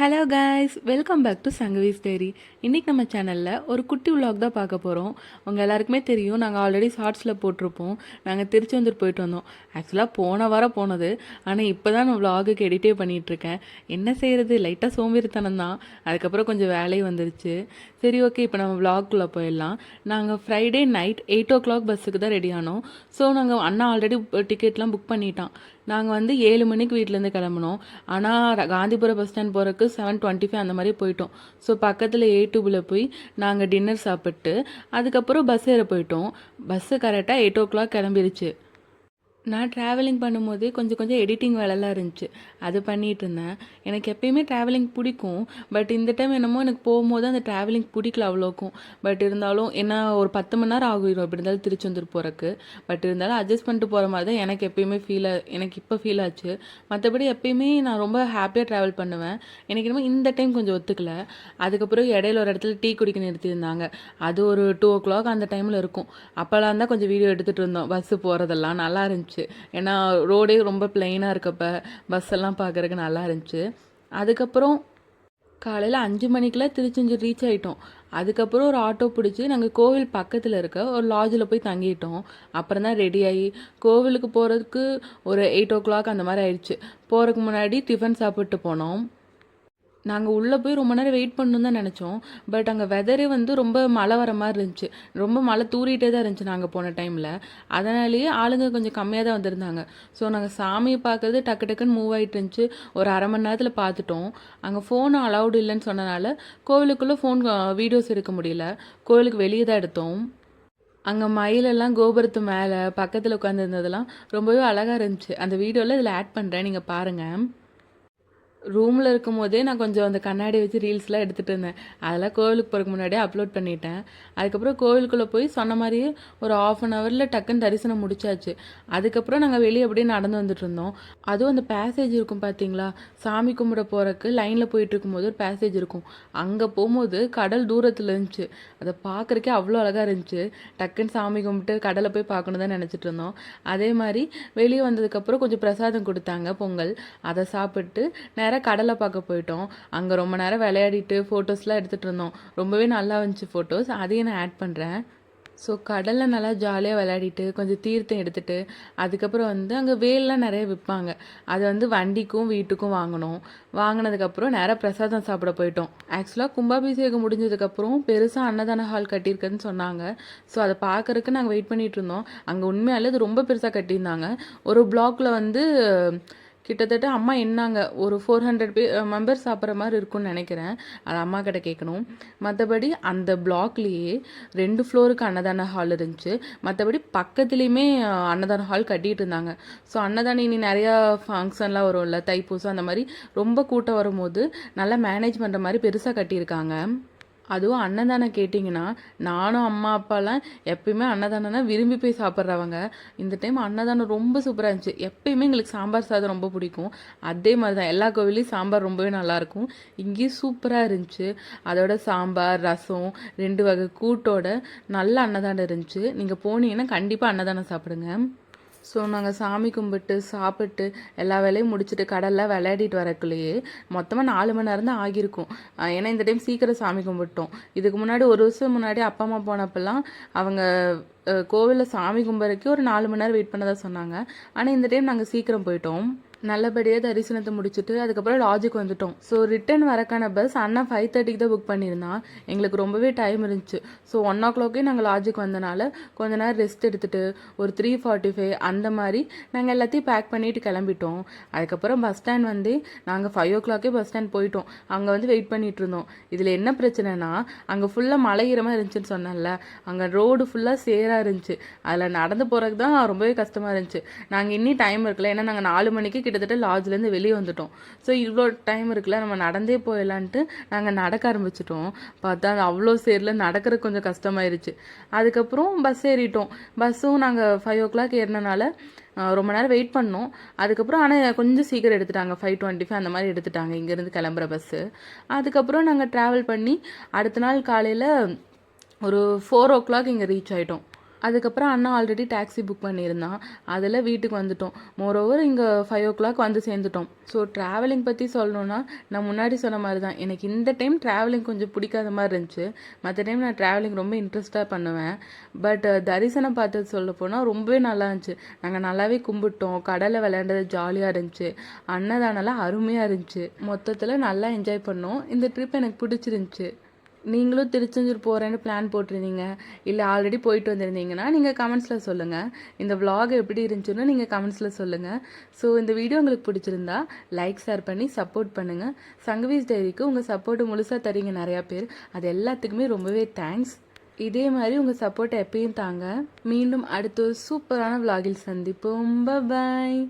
Hello guys welcome back to Sangavi's diary இன்றைக்கி நம்ம சேனலில் ஒரு குட்டி விலாக் தான் பார்க்க போகிறோம் உங்கள் எல்லாருக்குமே தெரியும் நாங்கள் ஆல்ரெடி ஷார்ட்ஸில் போட்டிருப்போம். நாங்கள் திருச்செந்தூர் போயிட்டு வந்தோம். ஆக்சுவலாக போன வாரம் போனது. ஆனால் இப்போ தான் நான் விலாகுக்கு எடிட்டே பண்ணிகிட்ருக்கேன் என்ன செய்கிறது லைட்டாக சோம்பேறித்தனம் தான். அதுக்கப்புறம் கொஞ்சம் வேலையும் வந்துருச்சு. சரி ஓகே இப்போ நம்ம விலாக்குள்ளே போயிடலாம். நாங்கள் Friday night eight o'clock பஸ்ஸுக்கு தான் ரெடி ஆனோம். ஸோ நாங்கள் அண்ணா ஆல்ரெடி டிக்கெட்லாம் புக் பண்ணிட்டான். நாங்கள் வந்து ஏழு மணிக்கு வீட்டிலேருந்து கிளம்புனோம். ஆனால் காந்திபுரம் பஸ் ஸ்டாண்ட் போகிறதுக்கு செவன் டுவெண்ட்டி ஃபைவ் அந்த மாதிரி போயிட்டோம். ஸோ பக்கத்தில் ஏ டூபில் போய் நாங்கள் டின்னர் சாப்பிட்டு அதுக்கப்புறம் பஸ் ஏற போயிட்டோம். பஸ்ஸு கரெக்டாக எயிட் ஓ கிளாக் கிளம்பிருச்சு. நான் ட்ராவலிங் பண்ணும்போது கொஞ்சம் கொஞ்சம் எடிட்டிங் வேலைலாம் இருந்துச்சு. அது பண்ணிகிட்டு இருந்தேன் எனக்கு எப்பயுமே ட்ராவலிங் பிடிக்கும். பட் இந்த டைம் என்னமோ எனக்கு போகும்போது அந்த ட்ராவலிங் பிடிக்கல அவ்வளோக்கும். பட் இருந்தாலும் என்ன ஒரு பத்து மணி நேரம் ஆகிடும் எப்படி இருந்தாலும் திருச்செந்தூர் போகிறக்கு பட் இருந்தாலும் அட்ஜஸ்ட் பண்ணிட்டு போகிற மாதிரி தான் எனக்கு எப்பயுமே ஃபீல் எனக்கு இப்போ ஃபீல் ஆச்சு. மற்றபடி எப்பயுமே நான் ரொம்ப ஹாப்பியாக ட்ராவல் பண்ணுவேன். எனக்கு என்னமோ இந்த டைம் கொஞ்சம் ஒத்துக்கல. அதுக்கப்புறம் இடையில ஒரு இடத்துல டீ குடிக்க நிறுத்தியிருந்தாங்க. அது ஒரு டூ ஓ கிளாக் அந்த டைமில் இருக்கும். அப்போலாம் தான் கொஞ்சம் வீடியோ எடுத்துகிட்டு இருந்தோம். பஸ்ஸு போகிறதெல்லாம் நல்லா இருந்துச்சு. ஏன்னா ரோடே ரொம்ப பிளெயினாக இருக்கப்ப பஸ் எல்லாம் பார்க்குறதுக்கு நல்லா இருந்துச்சு. அதுக்கப்புறம் காலையில் அஞ்சு மணிக்கெலாம் திருச்செஞ்சு ரீச் ஆகிட்டோம் அதுக்கப்புறம் ஒரு ஆட்டோ பிடிச்சி நாங்கள் கோவில் பக்கத்தில் இருக்க ஒரு லாட்ஜில் போய் தங்கிட்டோம். அப்புறம் தான் ரெடி ஆகி கோவிலுக்கு போகிறதுக்கு ஒரு எயிட் ஓ கிளாக் அந்த மாதிரி ஆயிடுச்சு. போகிறதுக்கு முன்னாடி டிஃபன் சாப்பிட்டு போனோம். நாங்கள் உள்ளே போய் ரொம்ப நேரம் வெயிட் பண்ணணும்னு தான் நினச்சோம். பட் அங்கே வெதரே வந்து ரொம்ப மழை வர மாதிரி இருந்துச்சு. ரொம்ப மழை தூரிகிட்டே தான் இருந்துச்சு நாங்கள் போன டைமில் அதனாலேயே ஆளுங்க கொஞ்சம் கம்மியாக தான் வந்திருந்தாங்க. ஸோ நாங்கள் சாமியை பார்க்குறது டக்கு டக்குன்னு மூவ் ஆகிட்டு இருந்துச்சு. ஒரு அரை மணி நேரத்தில் பார்த்துட்டோம். அங்கே ஃபோன் அலௌடு இல்லைன்னு சொன்னனால கோவிலுக்குள்ளே ஃபோன் வீடியோஸ் எடுக்க முடியல. கோவிலுக்கு வெளியே தான் எடுத்தோம். அங்கே மயிலெல்லாம் கோபுரத்து மேலே பக்கத்தில் உட்காந்துருந்ததெல்லாம் ரொம்பவே அழகாக இருந்துச்சு. அந்த வீடியோவில் இதில் ஆட் பண்ணுறேன் நீங்கள் பாருங்கள் ரூமில் இருக்கும் போதே நான் கொஞ்சம் அந்த கண்ணாடி வச்சு ரீல்ஸ்லாம் எடுத்துகிட்டு இருந்தேன். அதெல்லாம் கோவிலுக்கு போகிறதுக்கு முன்னாடியே அப்லோட் பண்ணிட்டேன். அதுக்கப்புறம் கோவிலுக்குள்ளே போய் சொன்ன மாதிரியே ஒரு ஆஃப் அன் ஹவரில் டக்குன்னு தரிசனம் முடிச்சாச்சு. அதுக்கப்புறம் நாங்கள் வெளியே அப்படியே நடந்து வந்துட்டு இருந்தோம். அதுவும் அந்த பேசேஜ் இருக்கும் பார்த்தீங்களா சாமி கும்பிட போகிறக்கு லைனில் போயிட்டு இருக்கும்போது ஒரு பேசேஜ் இருக்கும். அங்கே போகும்போது கடல் தூரத்தில் இருந்துச்சு. அதை பார்க்குறக்கே அவ்வளோ அழகாக இருந்துச்சு. டக்குன்னு சாமி கும்பிட்டு கடலை போய் பார்க்கணும் தான் நினச்சிட்டு இருந்தோம். அதே மாதிரி வெளியே வந்ததுக்கப்புறம் கொஞ்சம் பிரசாதம் கொடுத்தாங்க பொங்கல். அதை சாப்பிட்டு நேரம் கடலை பார்க்க போயிட்டோம். அங்கே ரொம்ப நேரம் விளையாடிட்டு ஃபோட்டோஸ்லாம் எடுத்துகிட்டு இருந்தோம். ரொம்பவே நல்லா வந்துச்சு ஃபோட்டோஸ் அதையும் நான் ஆட் பண்ணுறேன் ஸோ கடலில் நல்லா ஜாலியாக விளையாடிட்டு கொஞ்சம் தீர்த்தம் எடுத்துட்டு அதுக்கப்புறம் வந்து அங்கே வேல்லாம் நிறைய விற்பாங்க அது வந்து வண்டிக்கும் வீட்டுக்கும் வாங்கினோம். வாங்கினதுக்கப்புறம் நேராக பிரசாதம் சாப்பிட போயிட்டோம். ஆக்சுவலாக கும்பாபிஷேகம் முடிஞ்சதுக்கப்புறம் பெருசாக அன்னதான ஹால் கட்டியிருக்குன்னு சொன்னாங்க. ஸோ அதை பார்க்கறதுக்கு நாங்கள் வெயிட் பண்ணிட்டு இருந்தோம். அங்கே உண்மையாலே அது ரொம்ப பெருசாக கட்டியிருந்தாங்க. ஒரு பிளாக்ல வந்து கிட்டத்தட்ட அம்மா என்னாங்க? ஒரு ஃபோர் ஹண்ட்ரட் பே மெம்பர்ஸ் சாப்பிட்ற மாதிரி இருக்கும்னு நினைக்கிறேன். அது அம்மா கிட்ட கேட்கணும். மற்றபடி அந்த பிளாக்லேயே ரெண்டு ஃப்ளோருக்கு அன்னதான ஹால் இருந்துச்சு. மற்றபடி பக்கத்துலேயுமே அன்னதான ஹால் கட்டிகிட்டு இருந்தாங்க. ஸோ அன்னதானம் இனி நிறையா ஃபங்க்ஷன்லாம் வரும்ல? தைப்பூசம் அந்த மாதிரி ரொம்ப கூட்டம் வரும்போது நல்லா மேனேஜ் பண்ணுற மாதிரி பெருசாக கட்டியிருக்காங்க. அதுவும் அன்னதானம் கேட்டிங்கன்னா நானும் அம்மா அப்பாலாம் எப்பயுமே அன்னதானம்னா விரும்பி போய் சாப்பிட்றவங்க. இந்த டைம் அன்னதானம் ரொம்ப சூப்பராக இருந்துச்சு. எப்பயுமே எங்களுக்கு சாம்பார் சாதம் ரொம்ப பிடிக்கும். அதே மாதிரி தான் எல்லா கோவிலையும் சாம்பார் ரொம்பவே நல்லாயிருக்கும் இங்கேயும் சூப்பராக இருந்துச்சு. அதோட சாம்பார் ரசம் ரெண்டு வகை கூட்டோட நல்ல அன்னதானம் இருந்துச்சு. நீங்கள் போனீங்கன்னா கண்டிப்பாக அன்னதானம் சாப்பிடுங்க. ஸோ நாங்கள் சாமி கும்பிட்டு சாப்பிட்டு எல்லா வேலையும் முடிச்சுட்டு கடலில் விளையாடிட்டு வரக்குள்ளேயே மொத்தமாக நாலு மணி நேரம் தான் ஆகியிருக்கும். ஏன்னா இந்த டைம் சீக்கிரம் சாமி கும்பிட்டோம். இதுக்கு முன்னாடி ஒரு வருஷம் முன்னாடி அப்பா அம்மா போனப்பெல்லாம் அவங்க கோவிலில் சாமி கும்பிட்றதுக்கு ஒரு நாலு மணி நேரம் வெயிட் பண்ணதா சொன்னாங்க. ஆனால் இந்த டைம் நாங்கள் சீக்கிரம் போயிட்டோம். நல்லபடியாக தரிசனத்தை முடிச்சுட்டு அதுக்கப்புறம் லாஜுக்கு வந்துட்டோம். ஸோ ரிட்டர்ன் வரக்கான பஸ் அண்ணா ஃபைவ் தேர்ட்டிக்கு தான் புக் பண்ணியிருந்தான் எங்களுக்கு ரொம்பவே டைம் இருந்துச்சு. ஸோ ஒன் ஓ கிளாக்கே நாங்கள் லாட்ஜுக்கு வந்தனால கொஞ்ச நேரம் ரெஸ்ட் எடுத்துகிட்டு ஒரு த்ரீ ஃபார்ட்டி ஃபைவ் அந்த மாதிரி நாங்கள் எல்லாத்தையும் பேக் பண்ணிட்டு கிளம்பிட்டோம். அதுக்கப்புறம் பஸ் ஸ்டாண்ட் வந்து நாங்கள் ஃபைவ் ஓ கிளாக்கே பஸ் ஸ்டாண்ட் போயிட்டோம். அங்கே வந்து வெயிட் பண்ணிட்டு இருந்தோம். இதில் என்ன பிரச்சனைனா அங்கே ஃபுல்லாக மலையீரமாக இருந்துச்சுன்னு சொன்னேன்ல. அங்கே ரோடு ஃபுல்லாக சேராக இருந்துச்சு. அதில் நடந்து போகிறதுக்கு தான் ரொம்பவே கஷ்டமாக இருந்துச்சு. நாங்கள் இன்னி டைம் இருக்குல்ல. ஏன்னா நாங்கள் நாலு மணிக்கு கிட்டத்தட்ட லாட்ஜ்லேருந்து வெளியே வந்துட்டோம். ஸோ இவ்வளோ டைம் இருக்குல்ல. நம்ம நடந்தே போயிடலான்ட்டு நாங்கள் நடக்க ஆரம்பிச்சிட்டோம். பார்த்தா அது அவ்வளோ சேரில் நடக்கிறது கொஞ்சம் கஷ்டமாயிருச்சு. அதுக்கப்புறம் பஸ் ஏறிட்டோம். பஸ்ஸும் நாங்கள் ஃபைவ் ஓ கிளாக் ஏறினனால ரொம்ப நேரம் வெயிட் பண்ணோம். அதுக்கப்புறம் ஆனால் கொஞ்சம் சீக்கிரம் எடுத்துட்டாங்க. ஃபைவ் டுவெண்ட்டி ஃபைவ் அந்த மாதிரி எடுத்துட்டாங்க. இங்கேருந்து கிளம்புற பஸ்ஸு அதுக்கப்புறம் நாங்கள் ட்ராவல் பண்ணி அடுத்த நாள் காலையில் ஒரு ஃபோர் ஓ கிளாக் இங்கே ரீச் ஆகிட்டோம் அதுக்கப்புறம் அண்ணா ஆல்ரெடி டாக்ஸி புக் பண்ணியிருந்தான். அதில் வீட்டுக்கு வந்துட்டோம். மோரோவர் இங்கே ஃபைவ் ஓ கிளாக் வந்து சேர்ந்துட்டோம். ஸோ ட்ராவலிங் பற்றி சொல்லணுன்னா நான் முன்னாடி சொன்ன மாதிரி தான் எனக்கு இந்த டைம் ட்ராவலிங் கொஞ்சம் பிடிக்காத மாதிரி இருந்துச்சு. மற்ற டைம் நான் ட்ராவலிங் ரொம்ப இன்ட்ரெஸ்ட்டாக பண்ணுவேன். பட் தரிசனம் பார்த்தது சொல்ல போனால் ரொம்பவே நல்லா இருந்துச்சு. நாங்கள் நல்லாவே கும்பிட்டோம். கடலில் விளையாண்டது ஜாலியாக இருந்துச்சு. அன்னதானம்லாம் அருமையாக இருந்துச்சு. மொத்தத்தில் நல்லா என்ஜாய் பண்ணோம். இந்த ட்ரிப் எனக்கு பிடிச்சிருந்துச்சு. நீங்களும் திருச்செந்தூர் போகிறேன்னு பிளான் போட்டிருந்தீங்க. இல்லை ஆல்ரெடி போயிட்டு வந்திருந்தீங்கன்னா நீங்கள் கமெண்ட்ஸில் சொல்லுங்கள் இந்த விலாக் எப்படி இருந்துச்சுன்னு நீங்கள் கமெண்ட்ஸில் சொல்லுங்கள் ஸோ இந்த வீடியோ உங்களுக்கு பிடிச்சிருந்தா லைக் ஷேர் பண்ணி சப்போர்ட் பண்ணுங்கள் சங்கவீஸ் டைரிக்கு உங்கள் சப்போர்ட் முழுசாக தரீங்க நிறையா பேர். அது எல்லாத்துக்குமே ரொம்பவே தேங்க்ஸ் இதே மாதிரி உங்கள் சப்போர்ட்டை எப்பயும் தாங்க. மீண்டும் அடுத்த ஒரு சூப்பரான விலாகில் சந்திப்போம். பாய்